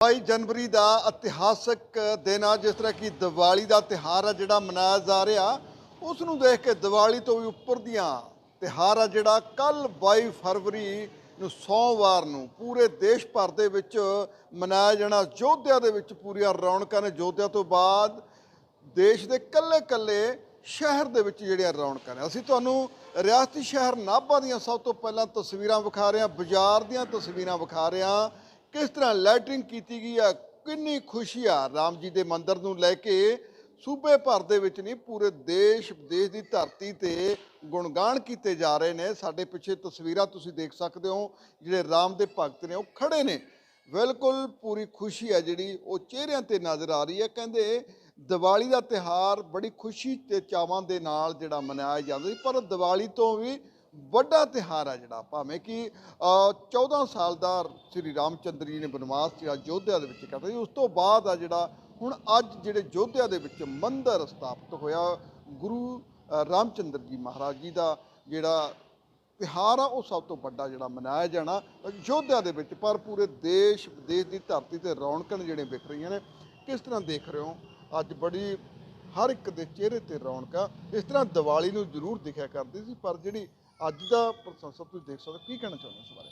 22 ਜਨਵਰੀ ਦਾ ਇਤਿਹਾਸਕ ਦਿਨ ਆ, ਜਿਸ ਤਰ੍ਹਾਂ ਕਿ ਦੀਵਾਲੀ ਦਾ ਤਿਹਾਰ ਆ ਜਿਹੜਾ ਮਨਾਇਆ ਜਾ ਰਿਹਾ ਉਸ ਨੂੰ ਦੇਖ ਕੇ ਦੀਵਾਲੀ ਤੋਂ ਵੀ ਉੱਪਰ ਦੀਆਂ ਤਿਹਾਰ ਆ ਜਿਹੜਾ ਕੱਲ 22 ਫਰਵਰੀ ਨੂੰ ਸੋਮਵਾਰ ਨੂੰ ਪੂਰੇ ਦੇਸ਼ ਭਰ ਦੇ ਵਿੱਚ ਮਨਾਇਆ ਜਾਣਾ ਯੋਧਿਆ ਦੇ ਵਿੱਚ ਪੂਰੀਆਂ ਰੌਣਕਾਂ ਨੇ। ਯੋਧਿਆ ਤੋਂ ਬਾਅਦ ਦੇਸ਼ ਦੇ ਕੱਲੇ-ਕੱਲੇ ਸ਼ਹਿਰ ਦੇ ਵਿੱਚ ਜਿਹੜੀਆਂ ਰੌਣਕਾਂ ਨੇ। ਅਸੀਂ ਤੁਹਾਨੂੰ ਰਿਆਸਤੀ ਸ਼ਹਿਰ ਨਾਭਾ ਦੀਆਂ ਸਭ ਤੋਂ ਪਹਿਲਾਂ ਤਸਵੀਰਾਂ ਵਿਖਾ ਰਹੇ ਹਾਂ, ਬਾਜ਼ਾਰ ਦੀਆਂ ਤਸਵੀਰਾਂ ਵਿਖਾ ਰਹੇ ਹਾਂ। ਕਿਸ ਤਰ੍ਹਾਂ ਲੈਟਰਿੰਗ ਕੀਤੀ ਗਈ ਆ, ਕਿੰਨੀ ਖੁਸ਼ੀ ਆ ਰਾਮ ਜੀ ਦੇ ਮੰਦਿਰ ਨੂੰ ਲੈ ਕੇ। ਸੂਬੇ ਭਰ ਦੇ ਵਿੱਚ ਨਹੀਂ, ਪੂਰੇ ਦੇਸ਼ ਵਿਦੇਸ਼ ਦੀ ਧਰਤੀ ਤੇ ਗੁਣਗਾਨ ਕੀਤੇ ਜਾ ਰਹੇ ਨੇ। ਸਾਡੇ ਪਿੱਛੇ ਤਸਵੀਰਾਂ ਤੁਸੀਂ ਦੇਖ ਸਕਦੇ ਹੋ, ਜਿਹੜੇ ਰਾਮ ਦੇ ਭਗਤ ਨੇ ਉਹ ਖੜੇ ਨੇ। ਬਿਲਕੁਲ ਪੂਰੀ ਖੁਸ਼ੀ ਹੈ ਜਿਹੜੀ ਉਹ ਚਿਹਰਿਆਂ ਤੇ ਨਜ਼ਰ ਆ ਰਹੀ ਹੈ। ਕਹਿੰਦੇ ਦੀਵਾਲੀ ਦਾ ਤਿਹਾਰ ਬੜੀ ਖੁਸ਼ੀ ਤੇ ਚਾਵਾਂ ਦੇ ਨਾਲ ਜਿਹੜਾ ਮਨਾਇਆ ਜਾਂਦਾ ਸੀ, ਪਰ ਦੀਵਾਲੀ ਤੋਂ ਵੀ ਵੱਡਾ ਤਿਹਾਰ ਆ ਜਿਹੜਾ ਭਾਵੇਂ ਕਿ ਅ, 14 ਸਾਲ ਦਾ ਸ੍ਰੀ ਰਾਮਚੰਦਰ ਜੀ ਨੇ ਬਨਵਾਸ ਜਿਹੜਾ ਯੋਧਿਆ ਦੇ ਵਿੱਚ ਕੱਟਿਆ ਸੀ ਉਸ ਤੋਂ ਬਾਅਦ ਆ ਜਿਹੜਾ ਹੁਣ ਅੱਜ ਜਿਹੜੇ ਯੋਧਿਆ ਦੇ ਵਿੱਚ ਮੰਦਰ ਸਥਾਪਿਤ ਹੋਇਆ ਗੁਰੂ ਅ, ਰਾਮਚੰਦਰ ਜੀ ਮਹਾਰਾਜ ਜੀ ਦਾ ਜਿਹੜਾ ਤਿਹਾਰ ਆ ਉਹ ਸਭ ਤੋਂ ਵੱਡਾ ਜਿਹੜਾ ਮਨਾਇਆ ਜਾਣਾ ਯੋਧਿਆ ਦੇ ਵਿੱਚ ਪਰ ਪੂਰੇ ਦੇਸ਼ ਵਿਦੇਸ਼ ਦੀ ਧਰਤੀ ਤੇ ਰੌਣਕਾਂ ਨੇ ਜਿਹੜੇ ਵਿਖ ਰਹੀਆਂ ਨੇ ਕਿਸ ਤਰ੍ਹਾਂ ਦੇਖ ਰਹੇ ਹੋ? ਅੱਜ ਬੜੀ ਹਰ ਇੱਕ ਦੇ ਚਿਹਰੇ ਤੇ ਰੌਣਕਾਂ ਇਸ ਤਰ੍ਹਾਂ ਦੀਵਾਲੀ ਨੂੰ ਜ਼ਰੂਰ ਦਿਖਿਆ ਕਰਦੀ ਸੀ ਪਰ ਜਿਹੜੀ ਅੱਜ ਦਾ ਪ੍ਰਸ਼ੰਸਾ ਤੁਸੀਂ ਦੇਖ ਸਕਦੇ ਹੋ। ਕੀ ਕਹਿਣਾ ਚਾਹੁੰਦੇ ਹੋ ਇਸ ਬਾਰੇ?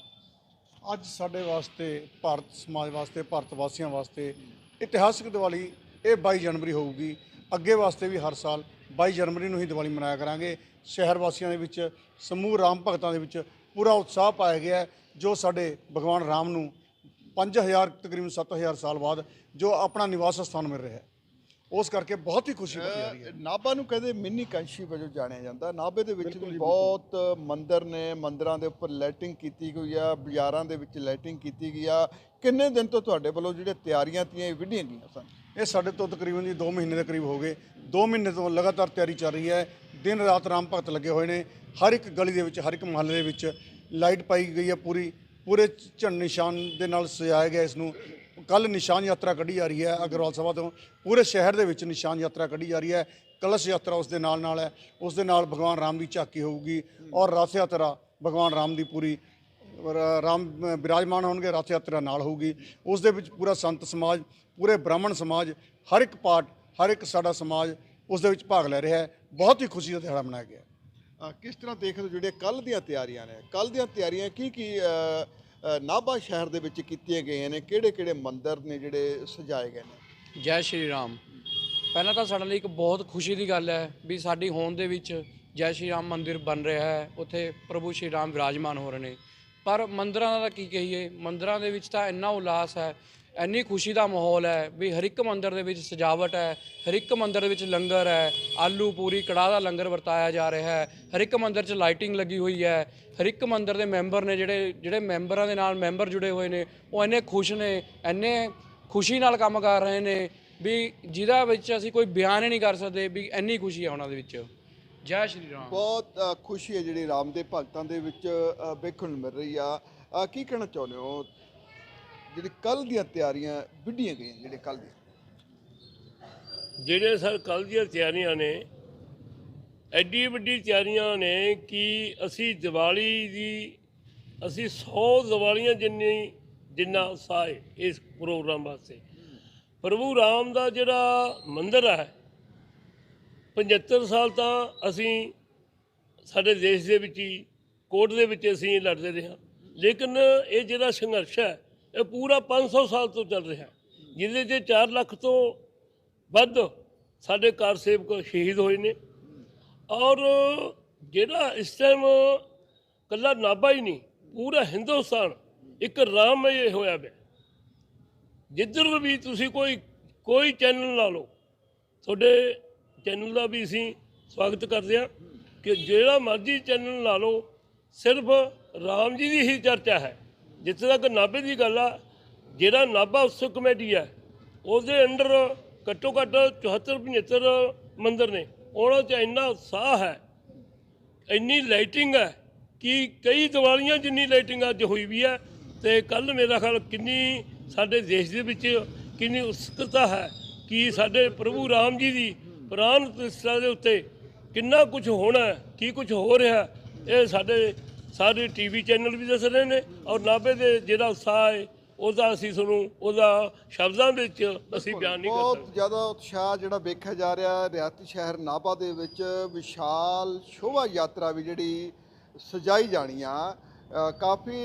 ਅੱਜ ਸਾਡੇ ਵਾਸਤੇ ਭਾਰਤ ਸਮਾਜ ਵਾਸਤੇ ਭਾਰਤ ਵਾਸੀਆਂ ਵਾਸਤੇ ਇਤਿਹਾਸਕ ਦੀਵਾਲੀ ਇਹ 22 ਜਨਵਰੀ ਹੋਊਗੀ। ਅੱਗੇ ਵਾਸਤੇ ਵੀ ਹਰ ਸਾਲ 22 ਜਨਵਰੀ ਨੂੰ ਹੀ ਦੀਵਾਲੀ ਮਨਾਇਆ ਕਰਾਂਗੇ। ਸ਼ਹਿਰ ਵਾਸੀਆਂ ਦੇ ਵਿੱਚ ਸਮੂਹ ਰਾਮ ਭਗਤਾਂ ਦੇ ਵਿੱਚ ਪੂਰਾ ਉਤਸ਼ਾਹ ਪਾਇਆ ਗਿਆ ਹੈ, ਜੋ ਸਾਡੇ ਭਗਵਾਨ ਰਾਮ ਨੂੰ 5000 ਤਕਰੀਬਨ 7000 ਸਾਲ ਬਾਅਦ ਜੋ ਆਪਣਾ ਨਿਵਾਸ ਸਥਾਨ ਮਿਲ ਰਿਹਾ ਹੈ। ਉਸ ਕਰਕੇ ਬਹੁਤ ਹੀ ਖੁਸ਼ੀ ਹੋਈ ਰਹੀ ਹੈ। ਨਾਭਾ ਨੂੰ ਕਹਿੰਦੇ ਮਿੰਨੀ ਕੰਸ਼ੀ ਵਜੋਂ ਜਾਣਿਆ ਜਾਂਦਾ। ਨਾਭੇ ਦੇ ਵਿੱਚ ਵੀ ਬਹੁਤ ਮੰਦਿਰ ਨੇ ਮੰਦਿਰਾਂ ਦੇ ਉੱਪਰ ਲਾਈਟਿੰਗ ਕੀਤੀ ਗਈ ਆ ਬਾਜ਼ਾਰਾਂ ਦੇ ਵਿੱਚ ਲਾਈਟਿੰਗ ਕੀਤੀ ਗਈ ਆ। ਕਿੰਨੇ ਦਿਨ ਤੋਂ ਤੁਹਾਡੇ ਵੱਲੋਂ ਜਿਹੜੇ ਤਿਆਰੀਆਂ ਤੀਆਂ ਇਹ ਵਿੱਢੀਆਂ ਗਈਆਂ ਸਨ? ਇਹ ਸਾਡੇ ਤੋਂ ਤਕਰੀਬਨ ਜੀ 2 ਮਹੀਨੇ ਦੇ ਕਰੀਬ ਹੋ ਗਏ। 2 ਮਹੀਨੇ ਤੋਂ ਲਗਾਤਾਰ ਤਿਆਰੀ ਚੱਲ ਰਹੀ ਹੈ। ਦਿਨ ਰਾਤ ਰਾਮ ਭਗਤ ਲੱਗੇ ਹੋਏ ਨੇ। ਹਰ ਇੱਕ ਗਲੀ ਦੇ ਵਿੱਚ ਹਰ ਇੱਕ ਮੁਹੱਲੇ ਦੇ ਵਿੱਚ ਲਾਈਟ ਪਾਈ ਗਈ ਹੈ ਪੂਰੀ। ਪੂਰੇ ਝੰਡ ਨਿਸ਼ਾਨ ਦੇ ਨਾਲ ਸਜਾਇਆ ਗਿਆ ਇਸ ਨੂੰ। ਕੱਲ ਨਿਸ਼ਾਨ ਯਾਤਰਾ ਕੱਢੀ ਜਾ ਰਹੀ ਹੈ ਅਗਰਵਾਲ ਸਭਾ ਤੋਂ। ਪੂਰੇ ਸ਼ਹਿਰ ਦੇ ਵਿੱਚ ਨਿਸ਼ਾਨ ਯਾਤਰਾ ਕੱਢੀ ਜਾ ਰਹੀ ਹੈ। ਕਲਸ਼ ਯਾਤਰਾ ਉਸ ਦੇ ਨਾਲ ਨਾਲ ਹੈ। ਉਸ ਦੇ ਨਾਲ ਭਗਵਾਨ ਰਾਮ ਦੀ ਝਾਕੀ ਹੋਊਗੀ ਔਰ ਰਥ ਯਾਤਰਾ ਭਗਵਾਨ ਰਾਮ ਦੀ ਪੂਰੀ ਰਾਮ ਅ, ਬਿਰਾਜਮਾਨ ਹੋਣਗੇ ਰਥ ਯਾਤਰਾ ਨਾਲ ਹੋਊਗੀ। ਉਸ ਦੇ ਵਿੱਚ ਪੂਰਾ ਸੰਤ ਸਮਾਜ ਪੂਰੇ ਬ੍ਰਾਹਮਣ ਸਮਾਜ ਹਰ ਇੱਕ ਪਾਰਟ ਹਰ ਇੱਕ ਸਾਡਾ ਸਮਾਜ ਉਸ ਦੇ ਵਿੱਚ ਭਾਗ ਲੈ ਰਿਹਾ ਹੈ। ਬਹੁਤ ਹੀ ਖੁਸ਼ੀ ਦਾ ਦਿਹਾੜਾ ਮਨਾਇਆ ਗਿਆ। ਕਿਸ ਤਰ੍ਹਾਂ ਦੇਖਦੇ ਹੋ ਜਿਹੜੇ ਕੱਲ ਦੀਆਂ ਤਿਆਰੀਆਂ ਨੇ? ਕੱਲ ਦੀਆਂ ਤਿਆਰੀਆਂ ਕੀ ਕੀ ਨਾਭਾ ਸ਼ਹਿਰ ਦੇ ਵਿੱਚ ਕੀਤੀਆਂ ਗਈਆਂ ਨੇ। ਕਿਹੜੇ ਕਿਹੜੇ ਮੰਦਿਰ ਨੇ ਜਿਹੜੇ ਸਜਾਏ ਗਏ ਨੇ? ਜੈ ਸ਼੍ਰੀ ਰਾਮ। ਪਹਿਲਾਂ ਤਾਂ ਸਾਡੇ ਲਈ ਇੱਕ ਬਹੁਤ ਖੁਸ਼ੀ ਦੀ ਗੱਲ ਹੈ ਵੀ ਸਾਡੀ ਹੋਂਦ ਦੇ ਵਿੱਚ ਜੈ ਸ਼੍ਰੀ ਰਾਮ ਮੰਦਿਰ ਬਣ ਰਿਹਾ ਹੈ। ਉੱਥੇ ਪ੍ਰਭੂ ਸ਼੍ਰੀ ਰਾਮ ਵਿਰਾਜਮਾਨ ਹੋ ਰਹੇ ਨੇ। ਪਰ ਮੰਦਰਾਂ ਦਾ ਕੀ ਕਹੀਏ? ਮੰਦਰਾਂ ਦੇ ਵਿੱਚ ਤਾਂ ਇੰਨਾ ਉਲਾਸ ਹੈ ਇੰਨੀ ਖੁਸ਼ੀ ਦਾ ਮਾਹੌਲ ਹੈ ਵੀ ਹਰ ਇੱਕ ਮੰਦਿਰ ਦੇ ਵਿੱਚ ਸਜਾਵਟ ਹੈ, ਹਰ ਇੱਕ ਮੰਦਿਰ ਦੇ ਵਿੱਚ ਲੰਗਰ ਹੈ, ਆਲੂ ਪੂਰੀ, ਕੜਾਹ ਦਾ ਲੰਗਰ ਵਰਤਾਇਆ ਜਾ ਰਿਹਾ ਹੈ, ਹਰ ਇੱਕ ਮੰਦਿਰ 'ਚ ਲਾਈਟਿੰਗ ਲੱਗੀ ਹੋਈ ਹੈ, ਹਰ ਇੱਕ ਮੰਦਿਰ ਦੇ ਮੈਂਬਰ ਨੇ ਜਿਹੜੇ ਜਿਹੜੇ ਮੈਂਬਰਾਂ ਦੇ ਨਾਲ ਮੈਂਬਰ ਜੁੜੇ ਹੋਏ ਨੇ, ਉਹ ਇੰਨੇ ਖੁਸ਼ ਨੇ, ਇੰਨੇ ਖੁਸ਼ੀ ਨਾਲ ਕੰਮ ਕਰ ਰਹੇ ਨੇ ਵੀ ਜਿਹਦਾ ਵਿੱਚ ਅਸੀਂ ਕੋਈ ਬਿਆਨ ਹੀ ਨਹੀਂ ਕਰ ਸਕਦੇ ਵੀ ਇੰਨੀ ਖੁਸ਼ੀ ਹੈ ਉਹਨਾਂ ਦੇ ਵਿੱਚ। ਜੈ ਸ਼੍ਰੀ ਰਾਮ। ਬਹੁਤ ਖੁਸ਼ੀ ਹੈ ਜਿਹੜੀ ਰਾਮ ਦੇ ਭਗਤਾਂ ਦੇ ਵਿੱਚ ਵੇਖਣ ਨੂੰ ਮਿਲ ਰਹੀ ਆ। ਕੀ ਕਹਿਣਾ ਚਾਹੁੰਦੇ ਹੋ ਜਿਹੜੀ ਕੱਲ ਦੀਆਂ ਤਿਆਰੀਆਂ ਵਿੱਢੀਆਂ ਗਈਆਂ, ਜਿਹੜੇ ਕੱਲ ਦੀਆਂ। ਜਿਹੜੇ ਸਰ ਕੱਲ ਦੀਆਂ ਤਿਆਰੀਆਂ ਨੇ, ਐਡੀ ਵੱਡੀ ਤਿਆਰੀਆਂ ਨੇ ਕਿ ਅਸੀਂ ਦੀਵਾਲੀ ਦੀ, ਅਸੀਂ 100 ਦੀਵਾਲੀਆਂ ਜਿੰਨੀ, ਜਿੰਨਾ ਉਤਸ਼ਾਹ ਹੈ ਇਸ ਪ੍ਰੋਗਰਾਮ ਵਾਸਤੇ। ਪ੍ਰਭੂ ਰਾਮ ਦਾ ਜਿਹੜਾ ਮੰਦਿਰ ਹੈ 75 ਸਾਲ ਤਾਂ ਅਸੀਂ ਸਾਡੇ ਦੇਸ਼ ਦੇ ਵਿੱਚ ਹੀ ਕੋਰਟ ਦੇ ਵਿੱਚ ਅਸੀਂ ਲੜਦੇ ਰਹੇ ਹਾਂ। ਲੇਕਿਨ ਇਹ ਜਿਹੜਾ ਸੰਘਰਸ਼ ਹੈ ਇਹ ਪੂਰਾ 500 ਸਾਲ ਤੋਂ ਚੱਲ ਰਿਹਾ। ਜਿਹਦੇ 'ਚ 4 ਲੱਖ ਤੋਂ ਵੱਧ ਸਾਡੇ ਕਾਰ ਸੇਵਕ ਸ਼ਹੀਦ ਹੋਏ ਨੇ। ਔਰ ਜਿਹੜਾ ਇਸ ਟਾਈਮ ਕੱਲਾ ਨਾਭਾ ਹੀ ਨਹੀਂ, ਪੂਰਾ ਹਿੰਦੁਸਤਾਨ ਇੱਕ ਰਾਮਮਈ ਹੋਇਆ ਪਿਆ। ਜਿੱਧਰ ਵੀ ਤੁਸੀਂ ਕੋਈ ਕੋਈ ਚੈਨਲ ਲਾ ਲਓ, ਤੁਹਾਡੇ ਚੈਨਲ ਦਾ ਵੀ ਅਸੀਂ ਸਵਾਗਤ ਕਰਦੇ ਹਾਂ ਕਿ ਜਿਹੜਾ ਮਰਜ਼ੀ ਚੈਨਲ ਲਾ ਲਓ, ਸਿਰਫ ਰਾਮ ਜੀ ਦੀ ਹੀ ਚਰਚਾ ਹੈ। ਜਿੱਥੇ ਤੱਕ ਨਾਭੇ ਦੀ ਗੱਲ ਆ, ਜਿਹੜਾ ਨਾਭਾ ਉਤਸਵ ਕਮੇਟੀ ਹੈ ਉਹਦੇ ਅੰਡਰ ਘੱਟੋ ਘੱਟ 74 75 ਮੰਦਰ ਨੇ। ਉਹਨਾਂ 'ਚ ਇੰਨਾ ਉਤਸ਼ਾਹ ਹੈ, ਇੰਨੀ ਲਾਈਟਿੰਗ ਹੈ ਕਿ ਕਈ ਦੀਵਾਲੀਆਂ ਜਿੰਨੀ ਲਾਈਟਿੰਗ ਅੱਜ ਹੋਈ ਵੀ ਹੈ ਤੇ ਕੱਲ ਮੇਰਾ ਖਿਆਲ ਕਿੰਨੀ ਸਾਡੇ ਦੇਸ਼ ਦੇ ਵਿੱਚ ਕਿੰਨੀ ਉਤਸੁਕਤਾ ਹੈ ਕਿ ਸਾਡੇ ਪ੍ਰਭੂ ਰਾਮ ਜੀ ਦੀ ਪ੍ਰਾਨ ਪ੍ਰਤਿਸ਼ਠਾ ਦੇ ਉੱਤੇ ਕਿੰਨਾ ਕੁਝ ਹੋਣਾ ਕੀ ਕੁਝ ਹੋ ਰਿਹਾ ਇਹ ਸਾਡੇ ਸਾਰੇ ਟੀਵੀ ਚੈਨਲ ਵੀ ਦੱਸ ਰਹੇ ਨੇ ਔਰ ਨਾਭੇ ਦੇ ਜਿਹੜਾ ਉਤਸ਼ਾਹ ਹੈ ਉਹਦਾ ਅਸੀਂ ਤੁਹਾਨੂੰ ਉਹਦਾ ਸ਼ਬਦਾਂ ਵਿੱਚ ਅਸੀਂ ਬਿਆਨ ਨਹੀਂ ਕਰ ਸਕਦੇ। ਬਹੁਤ ਜ਼ਿਆਦਾ ਉਤਸ਼ਾਹ ਜਿਹੜਾ ਵੇਖਿਆ ਜਾ ਰਿਹਾ ਰਿਆਤੀ ਸ਼ਹਿਰ ਨਾਭਾ ਦੇ ਵਿੱਚ ਵਿਸ਼ਾਲ ਸ਼ੋਭਾ ਯਾਤਰਾ ਵੀ ਜਿਹੜੀ ਸਜਾਈ ਜਾਣੀ ਆ। ਕਾਫੀ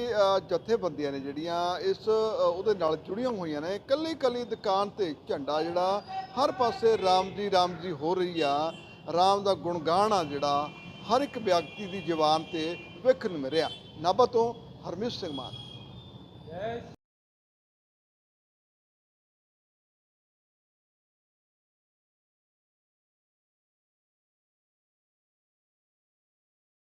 ਜਥੇਬੰਦੀਆਂ ਨੇ ਜਿਹੜੀਆਂ ਇਸ ਉਹਦੇ ਨਾਲ ਜੁੜੀਆਂ ਹੋਈਆਂ ਨੇ। ਕੱਲੀ ਕੱਲੀ ਦੁਕਾਨ ਤੇ ਝੰਡਾ ਜਿਹੜਾ ਹਰ ਪਾਸੇ ਰਾਮ ਜੀ ਰਾਮ ਜੀ ਹੋ ਰਹੀ ਆ। ਰਾਮ ਦਾ ਗੁਣਗਾਨ ਆ ਜਿਹੜਾ ਹਰ ਇੱਕ ਵਿਅਕਤੀ ਦੀ ਜ਼ੁਬਾਨ ਤੇ ਵੇਖਣ ਨੂੰ ਮਿਲਿਆ ਨਾਭਾ ਤੋਂ ਹਰਮੀਤ ਸਿੰਘ ਮਾਨ